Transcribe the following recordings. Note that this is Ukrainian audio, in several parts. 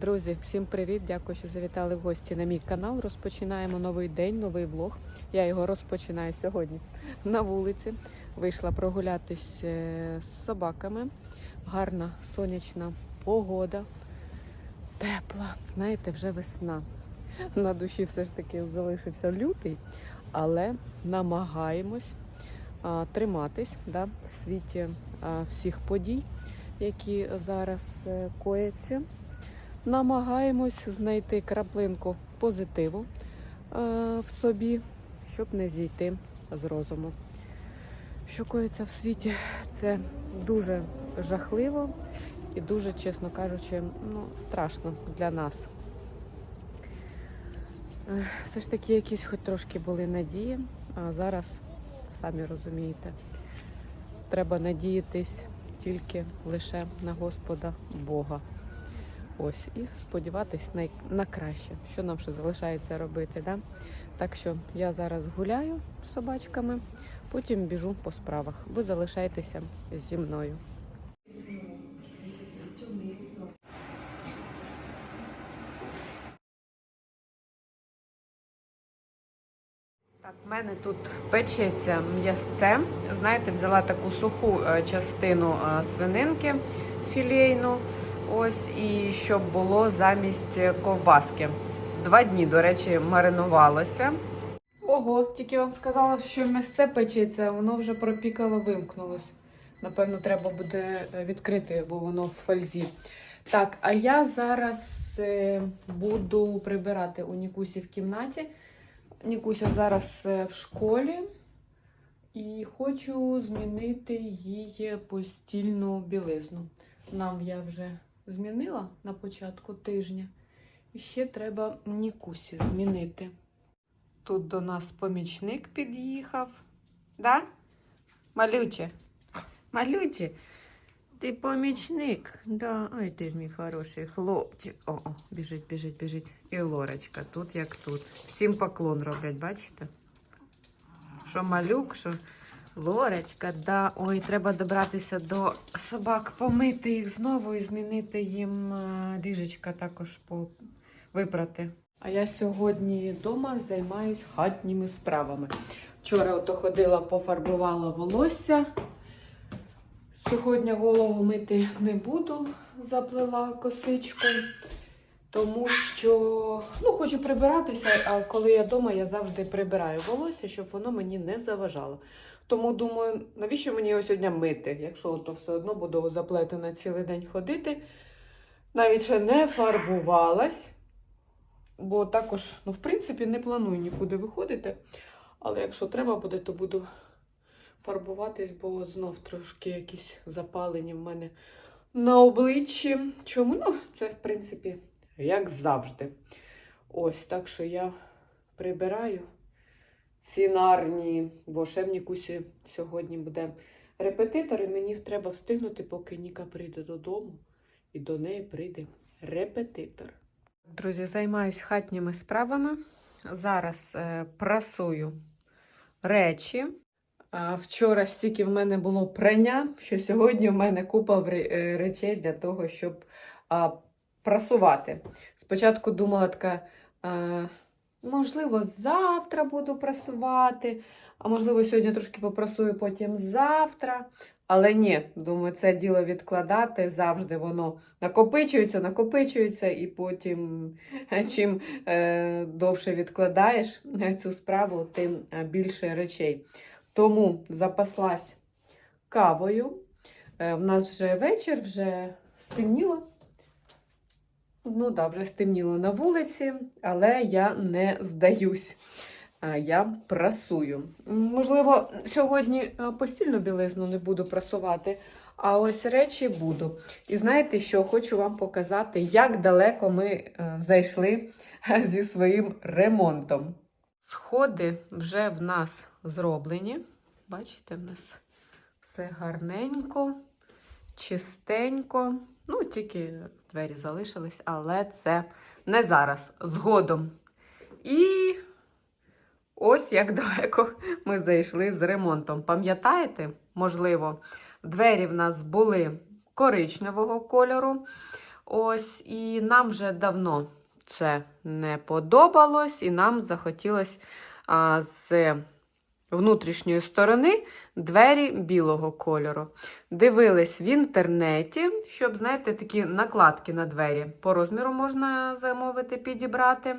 Друзі, всім привіт! Дякую, що завітали в гості на мій канал. Розпочинаємо новий день, новий влог. Я його розпочинаю сьогодні на вулиці. Вийшла прогулятись е, з собаками. Гарна сонячна погода, тепла. Знаєте, вже весна. На душі все ж таки залишився лютий, але намагаємось а, триматись да, в світі а, всіх подій, які зараз е, кояться намагаємось знайти краплинку позитиву е, в собі, щоб не зійти з розуму. Що коїться в світі, це дуже жахливо і дуже, чесно кажучи, ну, страшно для нас. Е, Все ж таки, якісь хоч трошки були надії, а зараз, самі розумієте, треба надіятись тільки лише на Господа Бога. Ось, і сподіватись на, на краще, що нам ще залишається робити. Да? Так що я зараз гуляю з собачками, потім біжу по справах. Ви залишайтеся зі мною. Так, в мене тут печеться м'ясце. Знаєте, взяла таку суху е, частину е, свининки філейну. Ось і щоб було замість ковбаски. Два дні, до речі, маринувалося. Ого, тільки вам сказала, що м'ясце печеться, воно вже пропікало, вимкнулось. Напевно, треба буде е, відкрити, бо воно в фользі. Так, а я зараз е, буду прибирати у Нікусі в кімнаті. Нікуся зараз е, в школі і хочу змінити її постільну білизну. Нам я вже змінила на початку тижня. І ще треба Нікусі змінити. Тут до нас помічник під'їхав. Да? Малюче? Малюче? Ти помічник? Да. Ой, ти ж мій хороший хлопчик. О, о, біжить, біжить, біжить. І Лорочка, тут як тут. Всім поклон роблять, бачите? Що малюк, що Лорочка, да. Ой, треба добратися до собак, помити їх знову і змінити їм е, ліжечка також по... випрати. А я сьогодні вдома займаюсь хатніми справами. Вчора ото ходила, пофарбувала волосся. Сьогодні голову мити не буду, заплела косичку, тому що ну, хочу прибиратися, а коли я вдома, я завжди прибираю волосся, щоб воно мені не заважало. Тому думаю, навіщо мені його сьогодні мити, якщо то все одно буду заплетена цілий день ходити. Навіть ще не фарбувалась, бо також, ну, в принципі, не планую нікуди виходити. Але якщо треба буде, то буду фарбуватись, бо знов трошки якісь запалені в мене на обличчі. Чому? Ну, це, в принципі, як завжди. Ось, так що я прибираю цінарні, бо ще в Нікусі сьогодні буде репетитор, і мені треба встигнути, поки Ніка прийде додому, і до неї прийде репетитор. Друзі, займаюсь хатніми справами. Зараз е, прасую речі. А вчора стільки в мене було прання, що сьогодні в мене купа е, речей для того, щоб а, прасувати. Спочатку думала така, а, можливо, завтра буду прасувати, а можливо, сьогодні трошки попрасую, потім завтра. Але ні, думаю, це діло відкладати завжди воно накопичується, накопичується, і потім, чим е, довше відкладаєш е, цю справу, тим е, більше речей. Тому запаслась кавою. Е, В нас вже вечір, вже стемніло. Ну да, вже стемніло на вулиці, але я не здаюсь. Я прасую. Можливо, сьогодні е, постільну білизну не буду прасувати, а ось речі буду. І знаєте, що хочу вам показати, як далеко ми е, зайшли е, зі своїм ремонтом. Сходи вже в нас зроблені. Бачите, в нас все гарненько, чистенько. Ну, тільки двері залишились, але це не зараз, згодом. І ось як далеко ми зайшли з ремонтом. Пам'ятаєте, можливо, двері в нас були коричневого кольору. Ось, і нам вже давно це не подобалось, і нам захотілося з внутрішньої сторони двері білого кольору. Дивились в інтернеті, щоб, знаєте, такі накладки на двері по розміру можна замовити, підібрати.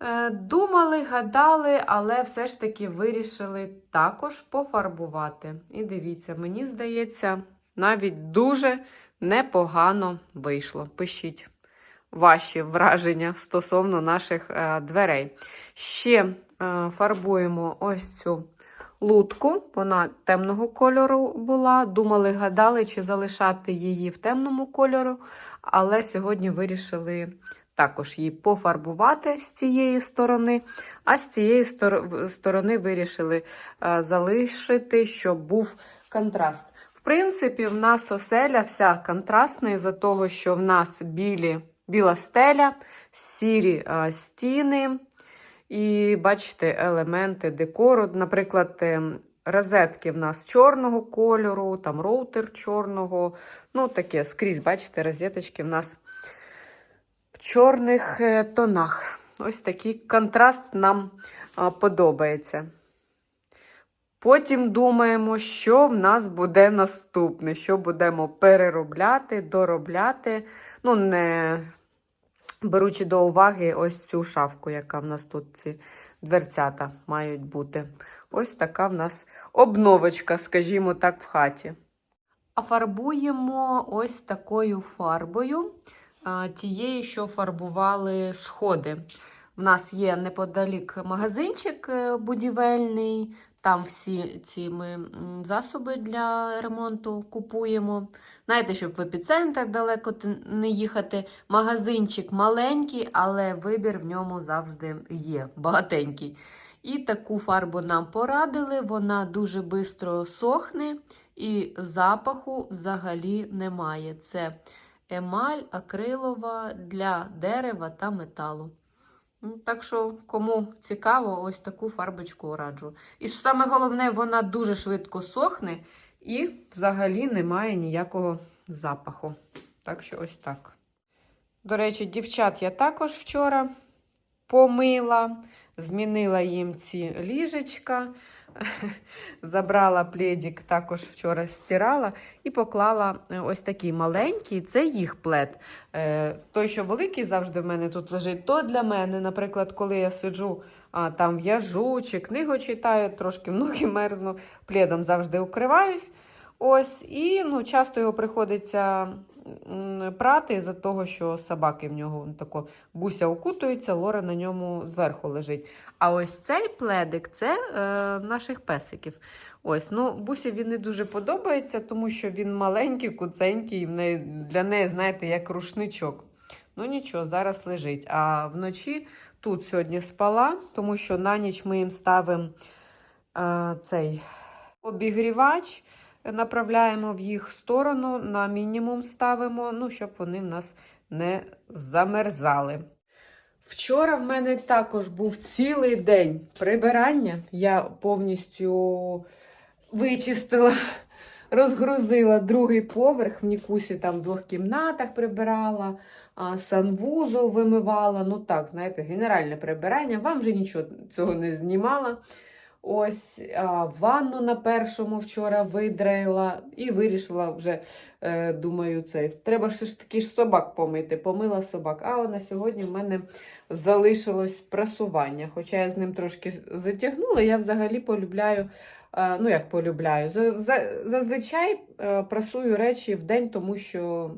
Е, Думали, гадали, але все ж таки вирішили також пофарбувати. І дивіться, мені здається, навіть дуже непогано вийшло. Пишіть ваші враження стосовно наших е, дверей. Ще фарбуємо ось цю лутку. Вона темного кольору була. Думали, гадали, чи залишати її в темному кольору, але сьогодні вирішили також її пофарбувати з цієї сторони, а з цієї сторони вирішили е, залишити, щоб був контраст. В принципі, в нас оселя вся контрастна із-за того, що в нас білі, біла стеля, сірі е, стіни. І бачите, елементи декору. Наприклад, ем, розетки в нас чорного кольору, там роутер чорного. Ну, таке скрізь, бачите, розеточки в нас в чорних е, тонах. Ось такий контраст нам подобається. Потім думаємо, що в нас буде наступне, що будемо переробляти, доробляти. Ну, не беручи до уваги ось цю шафку, яка в нас тут ці дверцята мають бути. Ось така в нас обновочка, скажімо так, в хаті. А фарбуємо ось такою фарбою, тією, що фарбували сходи. В нас є неподалік магазинчик е, будівельний, там всі ці ми засоби для ремонту купуємо. Знаєте, щоб в епіцентр далеко не їхати. Магазинчик маленький, але вибір в ньому завжди є, багатенький. І таку фарбу нам порадили, вона дуже швидко сохне і запаху взагалі немає. Це емаль акрилова для дерева та металу. Ну, Так що, кому цікаво, ось таку фарбочку раджу. І ж саме головне, вона дуже швидко сохне і взагалі немає ніякого запаху. Так що ось так. До речі, дівчат я також вчора помила, змінила їм ці ліжечка, забрала пледик, також вчора стирала і поклала е, ось такий маленький, це їх плед. Е, Той, що великий завжди в мене тут лежить, то для мене, наприклад, коли я сиджу а, там в'яжу чи книгу читаю, трошки в ноги мерзну, пледом завжди укриваюсь. Ось, і ну, часто його приходиться прати за того, що собаки в нього тако буся укутується, лора на ньому зверху лежить. А ось цей пледик це е, наших песиків. Ось, ну, Бусі він не дуже подобається, тому що він маленький, куценький, і для неї, знаєте, як рушничок. Ну нічого, зараз лежить. А вночі тут сьогодні спала, тому що на ніч ми їм ставимо е, цей обігрівач, направляємо в їх сторону, на мінімум ставимо, ну, щоб вони в нас не замерзали. Вчора в мене також був цілий день прибирання. Я повністю вичистила, розгрузила другий поверх. В Нікусі там в двох кімнатах прибирала, а, санвузол вимивала. Ну так, знаєте, генеральне прибирання. Вам вже нічого цього не знімала. Ось а, ванну на першому вчора видраїла і вирішила вже, е, думаю, це. Треба все ж таки ж собак помити. Помила собак. А на сьогодні в мене залишилось прасування. Хоча я з ним трошки затягнула, я взагалі полюбляю. е, Ну, як полюбляю. За- за- Зазвичай е, прасую речі в день, тому що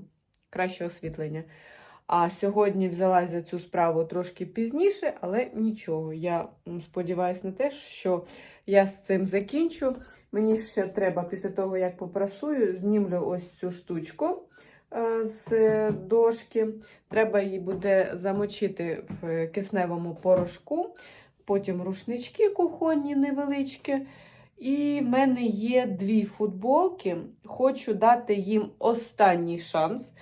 краще освітлення. А сьогодні взялася за цю справу трошки пізніше, але нічого. Я сподіваюся на те, що я з цим закінчу. Мені ще треба після того, як попрасую, знімлю ось цю штучку е, з дошки. Треба її буде замочити в кисневому порошку, потім рушнички кухонні невеличкі. І в мене є дві футболки. Хочу дати їм останній шанс.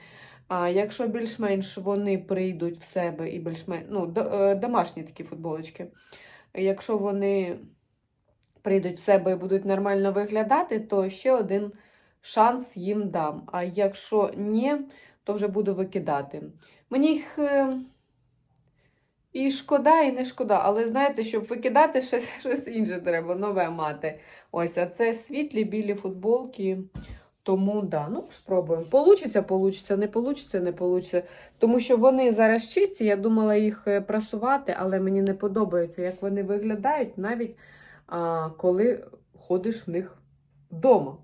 А якщо більш-менш вони прийдуть в себе і більш-менш ну, е, домашні такі футболочки, якщо вони прийдуть в себе і будуть нормально виглядати, то ще один шанс їм дам. А якщо ні, то вже буду викидати. Мені їх е, і шкода, і не шкода, але знаєте, щоб викидати щось, щось інше треба, нове мати. Ось, а це світлі білі футболки. Тому да, ну спробуємо. Получиться, получиться, не получиться, не получиться. Тому що вони зараз чисті. Я думала їх е, прасувати, але мені не подобається, як вони виглядають, навіть а, коли ходиш в них вдома.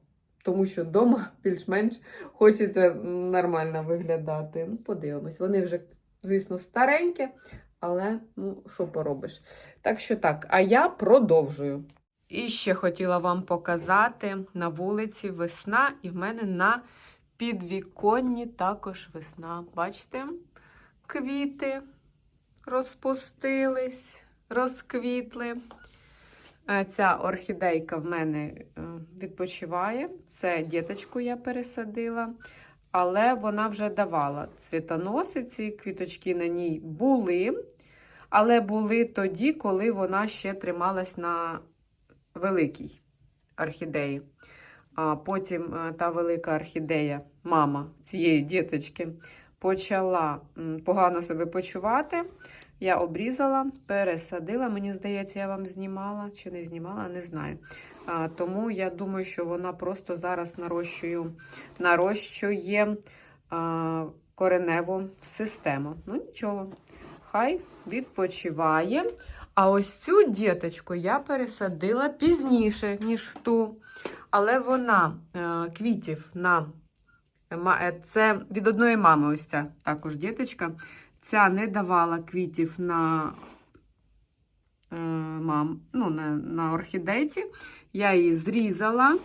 Тому що вдома більш-менш хочеться нормально виглядати. Ну, подивимось. Вони вже, звісно, старенькі, але ну, що поробиш. Так що так, а я продовжую. І ще хотіла вам показати на вулиці весна, і в мене на підвіконні також весна. Бачите? Квіти розпустились, розквітли. Е, Ця орхідейка в мене е, відпочиває. Це діточку я пересадила, але вона вже давала цвітоноси. Ці квіточки на ній були, але були тоді, коли вона ще трималась на великій орхідеї. А потім е, та велика орхідея, мама цієї діточки, почала погано себе почувати. Я обрізала, пересадила. Мені здається, я вам знімала чи не знімала, не знаю. А, тому я думаю, що вона просто зараз нарощує, нарощує а, кореневу систему. Ну, нічого, хай відпочиває. А ось цю діточку я пересадила пізніше, ніж ту. Але вона е, квітів на е, це від одної мами, ось ця також діточка. Ця не давала квітів на, е, мам, ну, на, на орхідейці. Я її зрізала.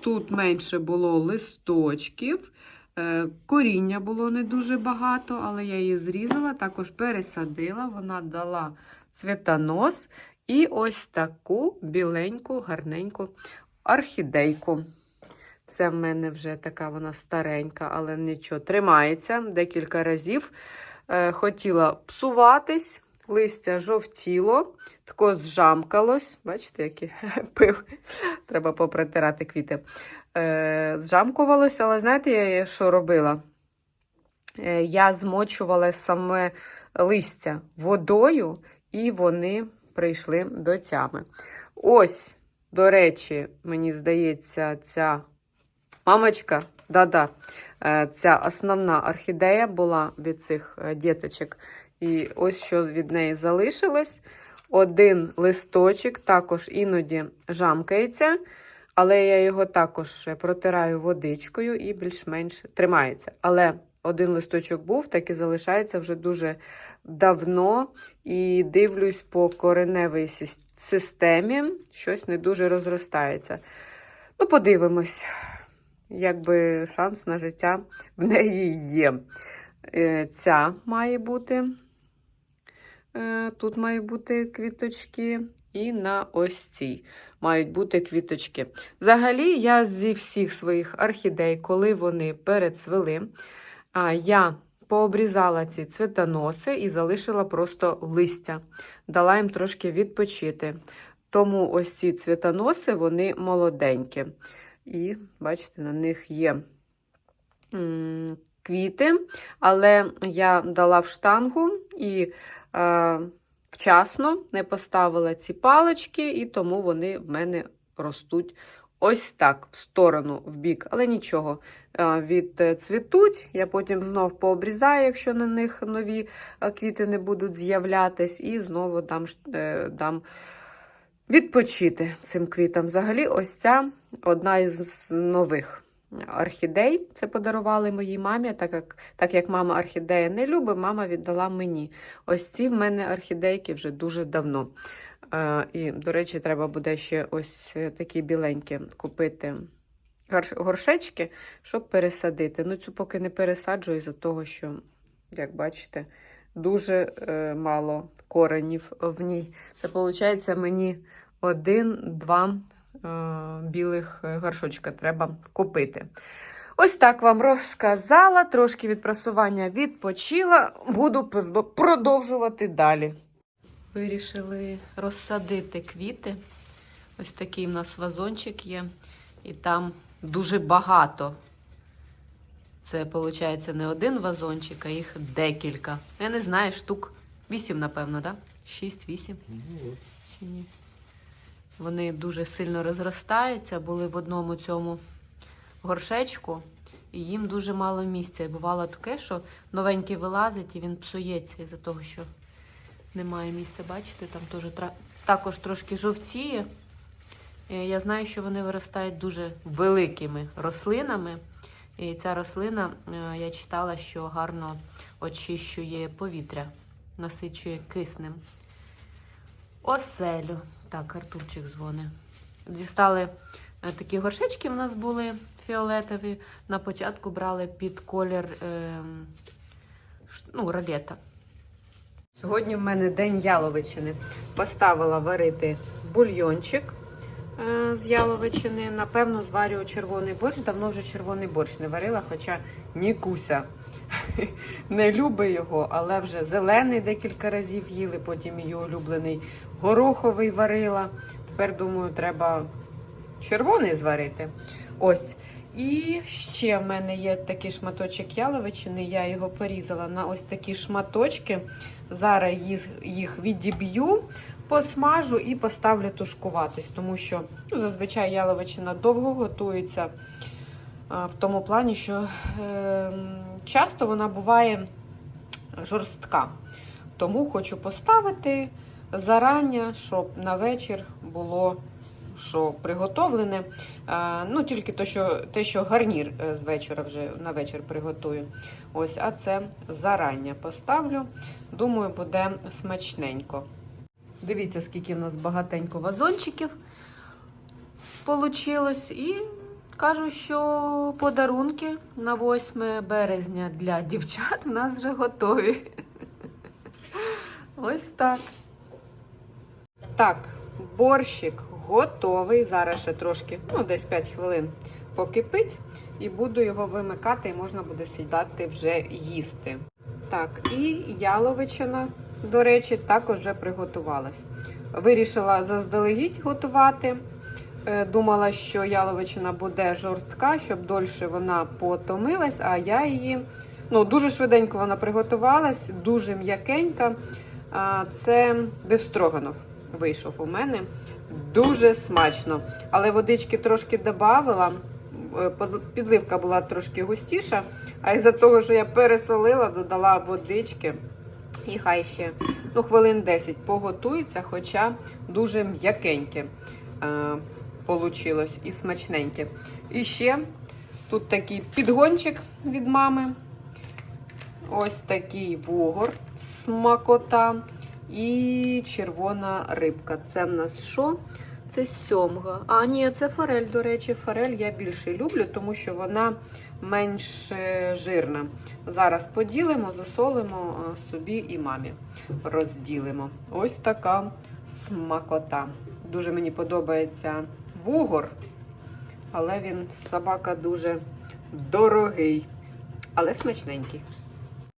Тут менше було листочків. Е, коріння було не дуже багато, але я її зрізала, також пересадила. Вона дала цвітонос і ось таку біленьку, гарненьку орхідейку. Це в мене вже така вона старенька, але нічого, тримається декілька разів. Е, хотіла псуватись, листя жовтіло, тако зжамкалось. Бачите, який пив. Треба попритирати квіти. Е, зжамкувалося, але знаєте, я що робила? Е, я змочувала саме листя водою, і вони прийшли до тями. Ось, до речі, мені здається, ця мамочка, да-да, е, ця основна орхідея була від цих е, діточок. І ось що від неї залишилось. Один листочок також іноді жамкається, але я його також протираю водичкою і більш-менш тримається. Але один листочок був, так і залишається вже дуже давно. І дивлюсь по кореневій системі, щось не дуже розростається. Ну, подивимось, якби шанс на життя в неї є. Е, Ця має бути. Е, Тут мають бути квіточки, і на ось цій мають бути квіточки. Взагалі, я зі всіх своїх орхідей, коли вони перецвели, я пообрізала ці цвітоноси і залишила просто листя. Дала їм трошки відпочити. Тому ось ці цвітоноси, вони молоденькі. І, бачите, на них є квіти, але я дала в штангу і е, вчасно не поставила ці палички, і тому вони в мене ростуть ось так, в сторону, в бік. Але нічого, е, відцвітуть. Я потім знов пообрізаю, якщо на них нові е, квіти не будуть з'являтись, і знову дам, е, дам відпочити цим квітам. Взагалі, ось ця одна із нових орхідей. Це подарували моїй мамі, так як, так як мама орхідеї не любить, мама віддала мені. Ось ці в мене орхідейки вже дуже давно. І, до речі, треба буде ще ось е, такі біленькі купити горшечки, щоб пересадити. Ну, цю поки не пересаджую, із-за того, що, як бачите, дуже е, мало коренів в ній. Це виходить, мені один-два е, білих горшочка треба купити. Ось так вам розказала, трошки від прасування відпочила, буду продовжувати далі. Вирішили розсадити квіти. Ось такий в нас вазончик є, і там дуже багато Це виходить не один вазончик, а їх декілька. Я не знаю, штук вісім, напевно, так? Да? Шість-вісім. Ну, от. Чи ні? Вони дуже сильно розростаються, були в одному цьому горшечку, і їм дуже мало місця. І бувало таке, що новенький вилазить і він псується із-за того, що немає місця. Бачите, там теж також трошки жовтіє. Е, Я знаю, що вони виростають дуже великими рослинами. І ця рослина, е, я читала, що гарно очищує повітря, насичує киснем. Оселю. Так, Артурчик дзвонить. Дістали е, такі горшечки в нас були фіолетові. На початку брали під колір ем, ну, ролета. Сьогодні в мене день яловичини. Поставила варити бульйончик е, з яловичини. Напевно, зварю червоний борщ. Давно вже червоний борщ не варила, хоча Нікуся не любить його, але вже зелений декілька разів їли, потім її улюблений гороховий варила. Тепер, думаю, треба червоний зварити. Ось. І ще в мене є такий шматочок яловичини. Я його порізала на ось такі шматочки. Зараз їх, відіб'ю, посмажу і поставлю тушкуватись, тому що ну, зазвичай яловичина довго готується. В тому плані, що е, часто вона буває жорстка. Тому хочу поставити зарання, щоб на вечір було що приготовлене. Ну, тільки то, що, те, що гарнір е, з вечора вже на вечір приготую. Ось, а це зарання поставлю. Думаю, буде смачненько. Дивіться, скільки в нас багатенько вазончиків получилось. І кажу, що подарунки на 8 березня для дівчат в нас вже готові. Ось так. Так, борщик готовий. Зараз ще трошки, ну, десь 5 хвилин покипить. І буду його вимикати, і можна буде сідати вже їсти. Так, і яловичина, до речі, також вже приготувалась. Вирішила заздалегідь готувати. Е, Думала, що яловичина буде жорстка, щоб дольше вона потомилась, а я її ну, дуже швиденько вона приготувалась, дуже м'якенька. Це бифстроганов вийшов у мене. Дуже смачно. Але водички трошки додавала. Е, Підливка була трошки густіша, а із-за того, що я пересолила, додала водички. І хай ще ну, хвилин 10 поготується, хоча дуже м'якеньке е, і смачненьке. І ще тут такий підгончик від мами. Ось такий вугор, смакота і червона рибка. Це в нас що? Це сьомга. А, ні, це форель, до речі. Форель я більше люблю, тому що вона менш жирна. Зараз поділимо, засолимо е, собі і мамі. Розділимо. Ось така смакота. Дуже мені подобається вугор, але він собака дуже дорогий, але смачненький.